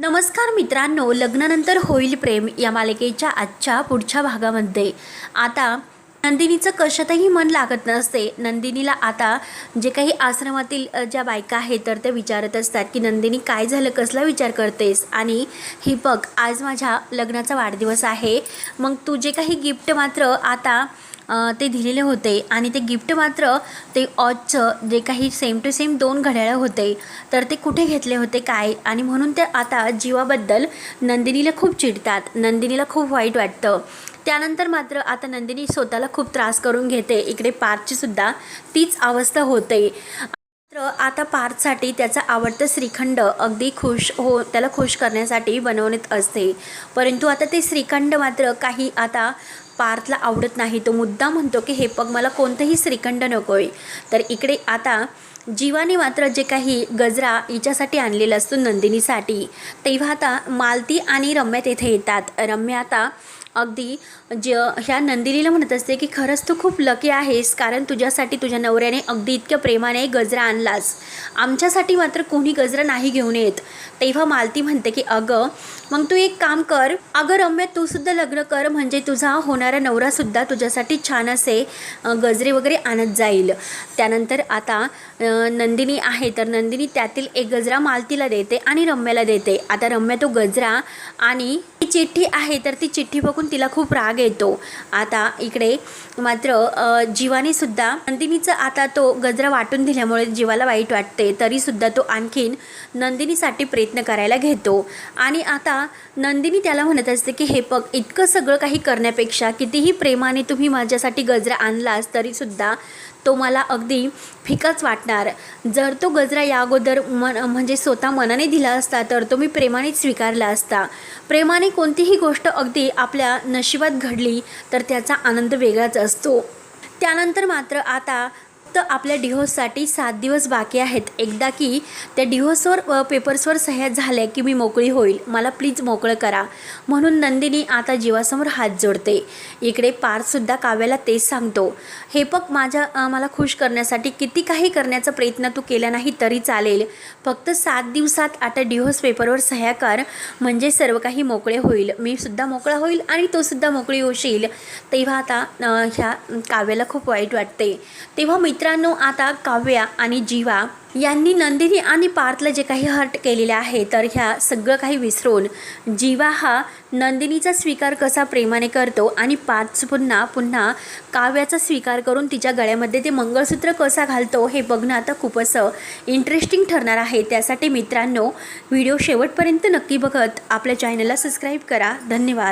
नमस्कार मित्रांनो लग्नानंतर होईल प्रेम या मालिकेच्या आजच्या पुढच्या भागामध्ये. आता नंदिनीचं कशातही मन लागत नसते. नंदिनीला आता जे काही आश्रमातील ज्या बायका आहेत तर ते विचारत असतात की नंदिनी काय झालं? कसला विचार करतेस? आणि ही बघ आज माझ्या लग्नाचा वाढदिवस आहे. मग तू जे काही गिफ्ट मात्र आता ते दिलेले होते. आणि ते गिफ्ट मात्र ते ऑजचं जे काही सेम टू सेम दोन घड्याळं होते तर ते कुठे घेतले होते काय? आणि म्हणून ते आता जीवाबद्दल नंदिनीला खूप चिडतात. नंदिनीला खूप वाईट वाटतं. त्यानंतर मात्र आता नंदिनी स्वतःला खूप त्रास करून घेते. इकडे पार्कचीसुद्धा तीच अवस्था होते. मात्र आता पार्थसाठी त्याचा आवडतं श्रीखंड अगदी खुश हो त्याला खुश करण्यासाठी बनवण्यात असते. परंतु आता ते श्रीखंड मात्र काही आता पार्थला आवडत नाही तो मुद्दा म्हणतो की हे पग मला कोणतंही श्रीखंड नको आहे तर इकडे आता जीवाने मात्र जे काही गजरा हिच्यासाठी आणलेला असतो नंदिनीसाठी तेव्हा आता मालती आणि रम्या तेथे येतात. रम्या आता अगदी ज ह्या नंदिनीला म्हणत असते की खरंच तू खूप लकी आहेस कारण तुझ्यासाठी तुझ्या नवऱ्याने अगदी इतक्या प्रेमाने गजरा आणलास. आमच्यासाठी मात्र कोणी गजरा नाही घेऊन येत. तेव्हा मालती म्हणते की अगं मग तू एक काम कर. अगं रम्या तू सुद्धा लग्न कर म्हणजे तुझा होणारा नवरासुद्धा तुझ्यासाठी छान असे गजरे वगैरे आणत जाईल. त्यानंतर आता नंदिनी आहे तर नंदिनी त्यातील एक गजरा मालतीला देते आणि रम्याला देते. आता रम्या तो गजरा आणि ती चिठ्ठी आहे तर ती चिठ्ठी बघून तिला खूप राग येतो. आता इकडे मात्र जीवानेसुद्धा जीवाने सुद्धा नंदिनीचं आता तो गजरा वाटून दिल्यामुळे जीवाला वाईट वाटते तरीसुद्धा तो आणखीन नंदिनीसाठी प्रयत्न करायला घेतो. आणि आता नंदिनी त्याला म्हणत असते की हे पग इतकं सगळं काही करण्यापेक्षा कितीही प्रेमाने तुम्ही माझ्यासाठी गजरा आणलास तरीसुद्धा तो मला अगदी फिकाच वाटणार. जर तो गजरा या अगोदर मन म्हणजे स्वतः मनाने दिला असता तर तो मी प्रेमानेच स्वीकारला असता. प्रेमाने कोणतीही गोष्ट अगदी आपल्या नशिबात घडली तर त्याचा आनंद वेगळाच असतो. त्यानंतर मात्र आता फक्त आपल्या डिहोससाठी सात दिवस बाकी आहेत. एकदा की त्या डिहोसवर पेपर्सवर सह्या झाल्या की मी मोकळी होईल. मला प्लीज मोकळं करा. म्हणून नंदिनी आता जीवासमोर हात जोडते. इकडे पार्थसुद्धा काव्याला तेच सांगतो. हे बघ माझ्या मला खुश करण्यासाठी किती काही करण्याचा प्रयत्न तू केला नाही तरी चालेल. फक्त सात दिवसात आता डिहोस पेपरवर सह्या कर. म्हणजे सर्व काही मोकळे होईल. मी सुद्धा मोकळा होईल आणि तो सुद्धा मोकळी होशील. तेव्हा आता ह्या काव्याला खूप वाईट वाटते. तेव्हा मित्रांनो आता काव्या आणि जीवा यांनी नंदिनी आणि पार्थला जे काही हर्ट केलेले आहे तर ह्या सगळं काही विसरून जीवा हा नंदिनीचा स्वीकार कसा प्रेमाने करतो आणि पार्थ पुन्हा पुन्हा काव्याचा स्वीकार करून तिच्या गळ्यामध्ये ते मंगळसूत्र कसा घालतो हे बघणं आता खूपच इंटरेस्टिंग ठरणार आहे. त्यासाठी मित्रांनो व्हिडिओ शेवटपर्यंत नक्की बघत आपल्या चॅनलला सबस्क्राईब करा. धन्यवाद.